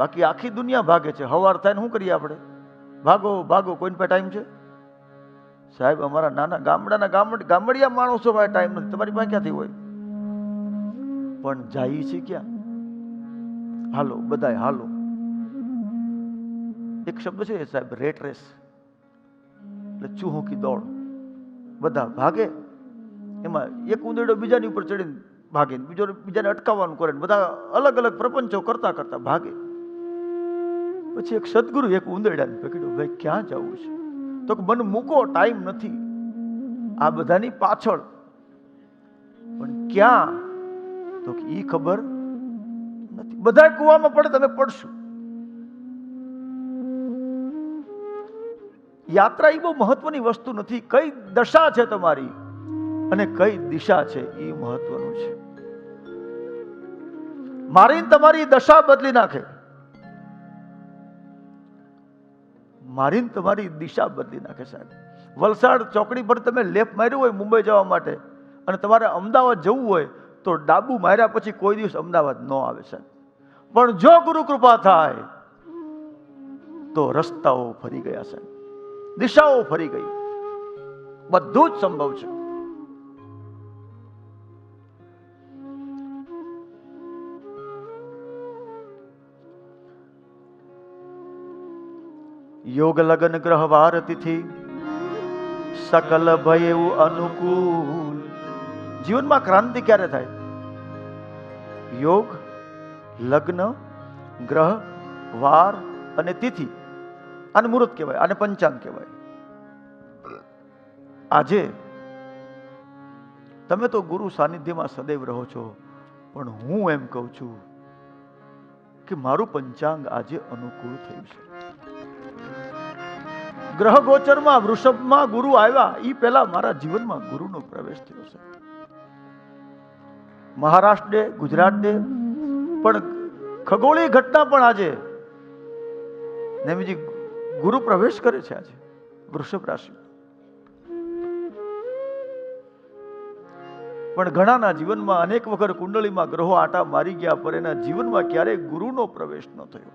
બાકી આખી દુનિયા ભાગે છે. હવાર થાય શું કરીએ આપણે? ભાગો ભાગો. કોઈને પાસે ટાઈમ છે? સાહેબ, અમારા નાના ગામડાના ગામડ, ગામડિયા માણસો પાસે ટાઈમ નથી. તમારી પાસે ક્યાંથી હોય? પણ જાય છે ક્યાં? હાલો, બધાય, હાલો. એક શબ્દ છે સાહેબ રેટ રેસ એટલે ચૂહોકી દોડ. બધા ભાગે. એમાં એક ઉંદરડો બીજાની ઉપર ચડીને ભાગે બીજો બીજાને અટકાવવાનું કરે બધા અલગ અલગ પ્રપંચો કરતા કરતા ભાગે. પછી એક સદગુરુ એક ઉંદરડાને પકડ્યું ભાઈ, ક્યાં જવું છે? તો મને મૂકો, ટાઈમ નથી. આ બધાની પાછળ. પણ ક્યાં? તો ઈ ખબર નથી. બધા કુવામાં પડે, તમે પડશો. યાત્રા એ બહુ મહત્વની વસ્તુ નથી. કઈ દશા છે તમારી અને કઈ દિશા છે એ મહત્વનું છે. મારી તમારી દશા બદલી નાખે. મારી ને તમારી દિશા બદલી નાખે સાહેબ. વલસાડ ચોકડી પર તમે લેપ માર્યું હોય મુંબઈ જવા માટે અને તમારે અમદાવાદ જવું હોય તો ડાબુ માર્યા પછી કોઈ દિવસ અમદાવાદ ન આવે સાહેબ. પણ જો ગુરુ કૃપા થાય, તો રસ્તાઓ ફરી ગયા સાહેબ. દિશાઓ ફરી ગઈ. બધું જ સંભવ છે. યોગ લગન ગ્રહ વાર તિથિ. સકલ ભય અનુકૂળ જીવનમાં ક્રાંતિ ક્યારે થાય? યોગ, લગ્ન, ગ્રહ, વાર અને તિથિ. આને મુહૂર્ત કહેવાય, આને પંચાંગ કહેવાય. આજે તમે તો ગુરુ સાનિધ્યમાં સદૈવ રહો છો, પણ હું એમ કહું છું કે મારું પંચાંગ આજે અનુકૂળ થયું છે. ગ્રહ ગોચરમાં વૃષભમાં ગુરુ આવ્યા એ પહેલા મારા જીવનમાં ગુરુનો પ્રવેશ થયો છે. મહારાષ્ટ્ર ડે, ગુજરાત ડે, પણ ખગોળીય ઘટના પણ આજે નેમીજી ગુરુ પ્રવેશ કરે છે આજે, વૃષભ રાશિ. પણ ઘણાના જીવનમાં અનેક વખત કુંડળીમાં ગ્રહો આટા મારી ગયા પર એના જીવનમાં ક્યારેય ગુરુનો પ્રવેશ ન થયો.